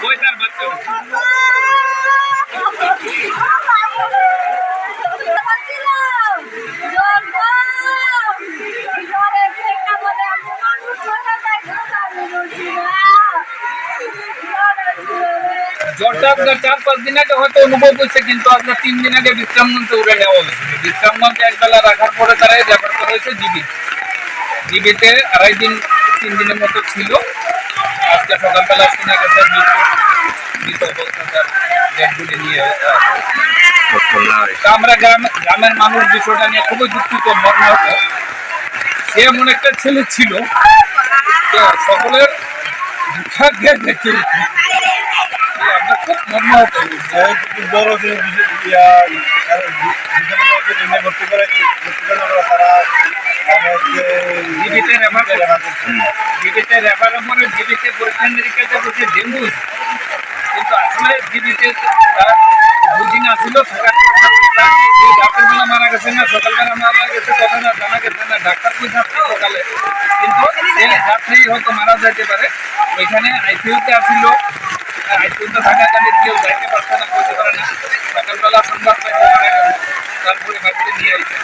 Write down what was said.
Boa tarde, Bateu. জ্বরটা আপনার চার পাঁচ দিন আগে হয়তো অনুভব হয়েছে, কিন্তু আপনার তিন দিন আগে বিশ্রামগঞ্জে উড়ে নেওয়া হয়েছিল বিশ্রামগঞ্জে একবেলা রাখার পরে তারাই রেফার করা হয়েছে জিবি জিবিতে আড়াই দিন, তিন দিনের মতো ছিল। আজকে সকালবেলা শোনা গেছে, মৃত মৃত অবস্থা তার ডেড বডি নিয়ে আমরা গ্রাম, গ্রামের মানুষ বিষয়টা নিয়ে খুবই দুঃখিত, মর্মাহত। সে এমন একটা ছেলে ছিল সকলের দুঃখাগ্যের দেখতে আমরা খুব মর্মাহত বহুত বড় যে রেফার জীবিতে রেফার পরে জীবিতে পরীক্ষা নিরীক্ষাতে হয়েছে। কিন্তু আসলে জীবিতে তার দুদিন আসিল থাকার পর তার এই রাতের বেলা মারা গেছে না সকালবেলা মারা গেছে না গেছে না ডাক্তার কই সকালে কিন্তু সে রাত্রেই হয়তো মারা যেতে পারে ওইখানে আইসিইউতে আসিল আইসিইউতে থাকাকালীন কেউ যাইতে পারছে না করতে পারে না। সকালবেলা সংবাদ পাইছে তারপরে নিয়ে আইছে।